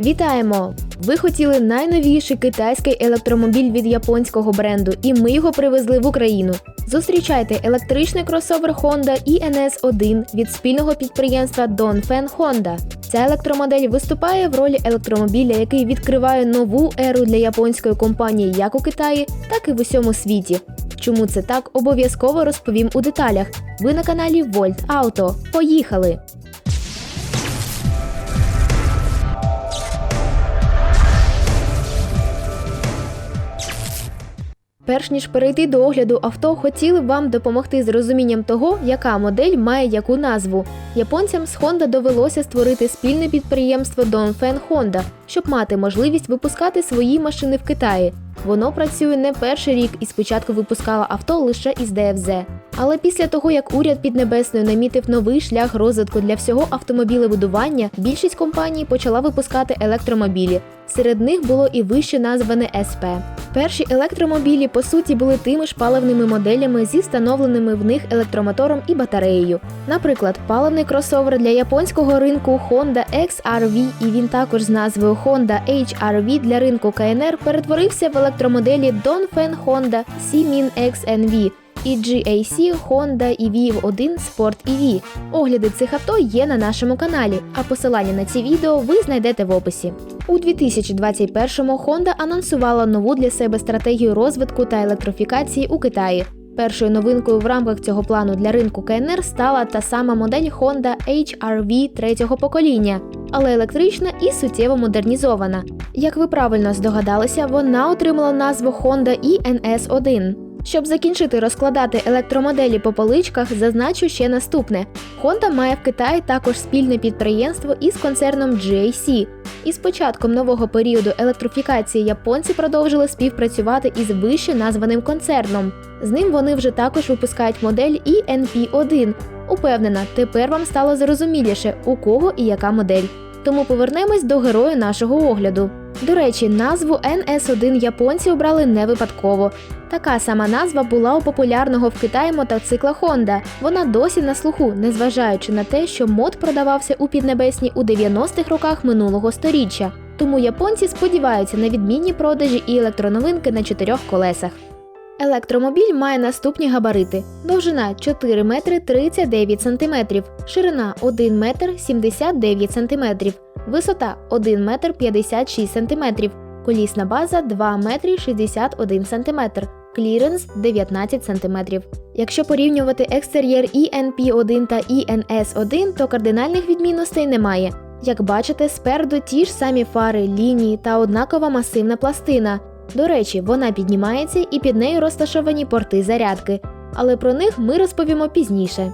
Вітаємо! Ви хотіли найновіший китайський електромобіль від японського бренду, і ми його привезли в Україну. Зустрічайте електричний кросовер Honda ENS1 від спільного підприємства Dongfeng Honda. Ця електромодель виступає в ролі електромобіля, який відкриває нову еру для японської компанії як у Китаї, так і в усьому світі. Чому це так, обов'язково розповім у деталях. Ви на каналі Volt Auto. Поїхали! Перш ніж перейти до огляду авто, хотіли б вам допомогти з розумінням того, яка модель має яку назву. Японцям з Honda довелося створити спільне підприємство Dongfeng Honda, щоб мати можливість випускати свої машини в Китаї. Воно працює не перший рік і спочатку випускало авто лише із ДФЗ. Але після того, як уряд Піднебесної намітив новий шлях розвитку для всього автомобілебудування, більшість компаній почала випускати електромобілі. Серед них було і вище назване СП. Перші електромобілі по суті були тими ж паливними моделями зі встановленими в них електромотором і батареєю. Наприклад, паливний кросовер для японського ринку Honda XR-V і він також з назвою Honda HR-V для ринку КНР перетворився в електромоделі Dongfeng Honda Simin XNV і GAC Honda EV1 Sport EV. Огляди цих авто є на нашому каналі, а посилання на ці відео ви знайдете в описі. У 2021-му Honda анонсувала нову для себе стратегію розвитку та електрофікації у Китаї. Першою новинкою в рамках цього плану для ринку КНР стала та сама модель Honda HR-V третього покоління, але електрична і суттєво модернізована. Як ви правильно здогадалися, вона отримала назву Honda ENS1. Щоб закінчити розкладати електромоделі по поличках, зазначу ще наступне: Honda має в Китаї також спільне підприємство із концерном GAC. І з початком нового періоду електрифікації японці продовжили співпрацювати із вище названим концерном. З ним вони вже також випускають модель ENP1. Упевнена, тепер вам стало зрозуміліше, у кого і яка модель. Тому повернемось до героя нашого огляду. До речі, назву NS1 японці обрали не випадково. Така сама назва була у популярного в Китаї мотоцикла Honda. Вона досі на слуху, незважаючи на те, що мод продавався у Піднебесні у 90-х роках минулого сторіччя. Тому японці сподіваються на відмінні продажі і електроновинки на чотирьох колесах. Електромобіль має наступні габарити: довжина 4 метри 39 сантиметрів, ширина 1 метр 79 сантиметрів, висота 1 метр 56 сантиметрів, колісна база 2 метри 61 сантиметр, кліренс 19 сантиметрів. Якщо порівнювати екстер'єр ENP1 та ENS1, то кардинальних відмінностей немає. Як бачите, спереду ті ж самі фари, лінії та однакова масивна пластина. До речі, вона піднімається і під нею розташовані порти зарядки, але про них ми розповімо пізніше.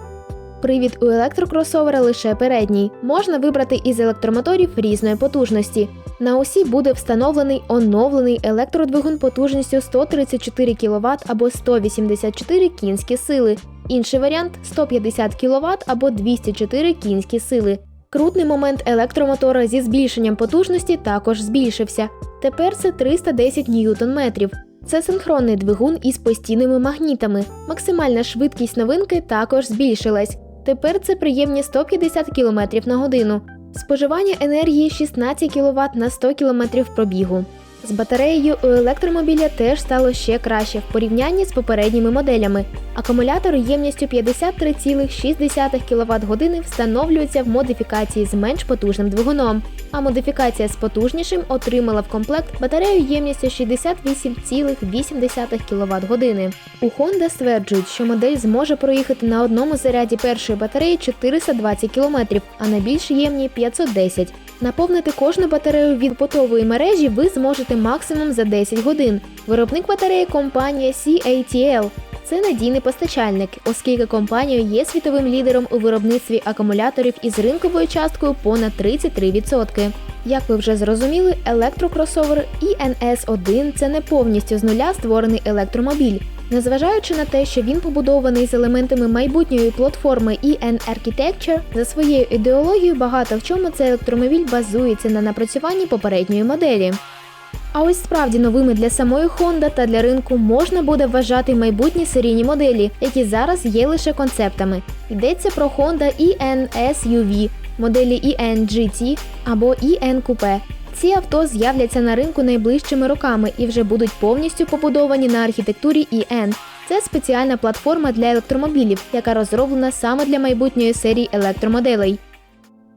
Привід у електрокросовера лише передній. Можна вибрати із електромоторів різної потужності. На осі буде встановлений оновлений електродвигун потужністю 134 кВт або 184 кінські сили. Інший варіант 150 кВт або 204 кінські сили. Крутний момент електромотора зі збільшенням потужності також збільшився. Тепер це 310 ньютон-метрів. Це синхронний двигун із постійними магнітами. Максимальна швидкість новинки також збільшилась. Тепер це приємні 150 км на годину. Споживання енергії 16 кВт на 100 км пробігу. З батареєю у електромобіля теж стало ще краще в порівнянні з попередніми моделями. Акумулятор ємністю 53,6 кВт години встановлюється в модифікації з менш потужним двигуном, а модифікація з потужнішим отримала в комплект батарею ємністю 68,8 кВт години. У Honda стверджують, що модель зможе проїхати на одному заряді першої батареї 420 км, а на більш ємній 510 Наповнити кожну батарею від потової мережі ви зможете максимум за 10 годин. Виробник батареї компанія CATL. Це надійний постачальник, оскільки компанія є світовим лідером у виробництві акумуляторів із ринковою часткою понад 33%. Як ви вже зрозуміли, електрокросовер ENS1 – це не повністю з нуля створений електромобіль. Незважаючи на те, що він побудований з елементами майбутньої платформи EN Architecture, за своєю ідеологією багато в чому цей електромобіль базується на напрацюванні попередньої моделі. А ось справді новими для самої Honda та для ринку можна буде вважати майбутні серійні моделі, які зараз є лише концептами. Йдеться про Honda EN SUV. моделі EN GT або EN Coupe. Ці авто з'являться на ринку найближчими роками і вже будуть повністю побудовані на архітектурі EN. Це спеціальна платформа для електромобілів, яка розроблена саме для майбутньої серії електромоделей.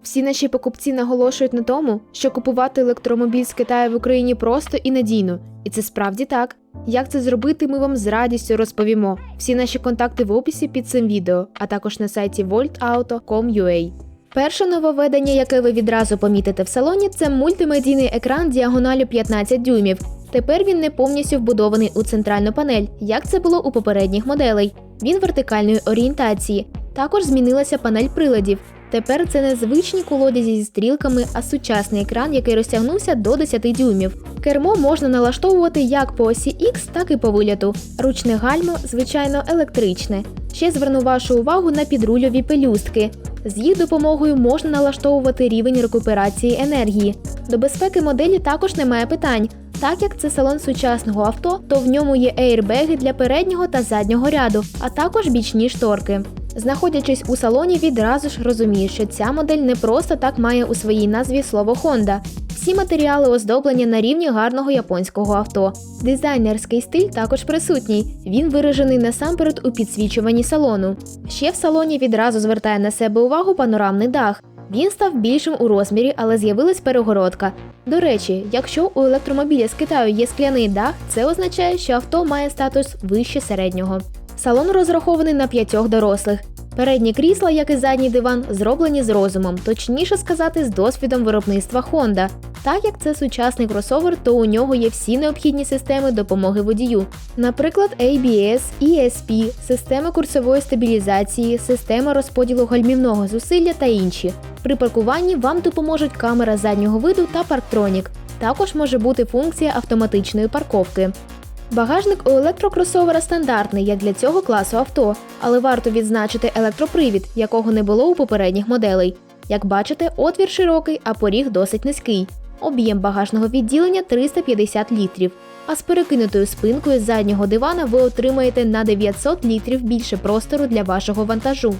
Всі наші покупці наголошують на тому, що купувати електромобіль з Китаю в Україні просто і надійно. І це справді так. Як це зробити, ми вам з радістю розповімо. Всі наші контакти в описі під цим відео, а також на сайті voltauto.com.ua. Перше нововведення, яке ви відразу помітите в салоні, це мультимедійний екран діагоналю 15 дюймів. Тепер він не повністю вбудований у центральну панель, як це було у попередніх моделей. Він вертикальної орієнтації. Також змінилася панель приладів. Тепер це не звичні колодязі зі стрілками, а сучасний екран, який розтягнувся до 10 дюймів. Кермо можна налаштовувати як по осі X, так і по виліту. Ручне гальмо, звичайно, електричне. Ще зверну вашу увагу на підрульові пелюстки. З їх допомогою можна налаштовувати рівень рекуперації енергії. До безпеки моделі також немає питань. Так як це салон сучасного авто, то в ньому є ейрбеги для переднього та заднього ряду, а також бічні шторки. Знаходячись у салоні, відразу ж розумієш, що ця модель не просто так має у своїй назві слово Honda. Всі матеріали оздоблені на рівні гарного японського авто. Дизайнерський стиль також присутній. Він виражений насамперед у підсвічуванні салону. Ще в салоні відразу звертає на себе увагу панорамний дах. Він став більшим у розмірі, але з'явилась перегородка. До речі, якщо у електромобіля з Китаю є скляний дах, це означає, що авто має статус вище середнього. Салон розрахований на п'ятьох дорослих. Передні крісла, як і задній диван, зроблені з розумом, точніше сказати, з досвідом виробництва Honda. Так як це сучасний кросовер, то у нього є всі необхідні системи допомоги водію. Наприклад, ABS, ESP, система курсової стабілізації, система розподілу гальмівного зусилля та інші. При паркуванні вам допоможуть камера заднього виду та парктронік. Також може бути функція автоматичної парковки. Багажник у електрокросовера стандартний, як для цього класу авто, але варто відзначити електропривід, якого не було у попередніх моделей. Як бачите, отвір широкий, а поріг досить низький. Об'єм багажного відділення 350 літрів. А з перекинутою спинкою заднього дивана ви отримаєте на 900 літрів більше простору для вашого вантажу.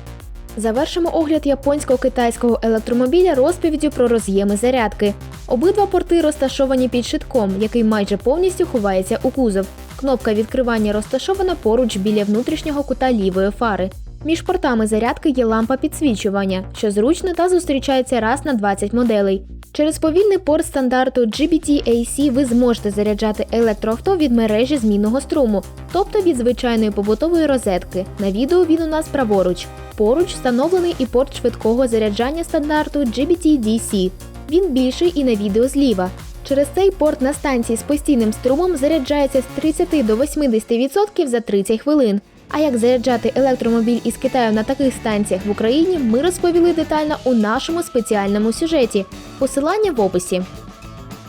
Завершимо огляд японсько-китайського електромобіля розповіддю про роз'єми зарядки. Обидва порти розташовані під щитком, який майже повністю ховається у кузов. Кнопка відкривання розташована поруч біля внутрішнього кута лівої фари. Між портами зарядки є лампа підсвічування, що зручно та зустрічається раз на 20 моделей. Через повільний порт стандарту GBT-AC ви зможете заряджати електроавто від мережі змінного струму, тобто від звичайної побутової розетки. На відео він у нас праворуч. Поруч встановлений і порт швидкого заряджання стандарту GBT-DC. Він більший і на відео зліва. Через цей порт на станції з постійним струмом заряджається з 30 до 80% за 30 хвилин. А як заряджати електромобіль із Китаю на таких станціях в Україні, ми розповіли детально у нашому спеціальному сюжеті. Посилання в описі.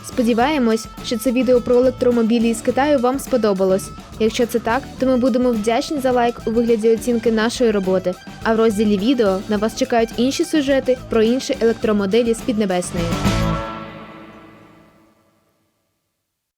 Сподіваємось, що це відео про електромобілі із Китаю вам сподобалось. Якщо це так, то ми будемо вдячні за лайк у вигляді оцінки нашої роботи. А в розділі відео на вас чекають інші сюжети про інші електромоделі з Піднебесної.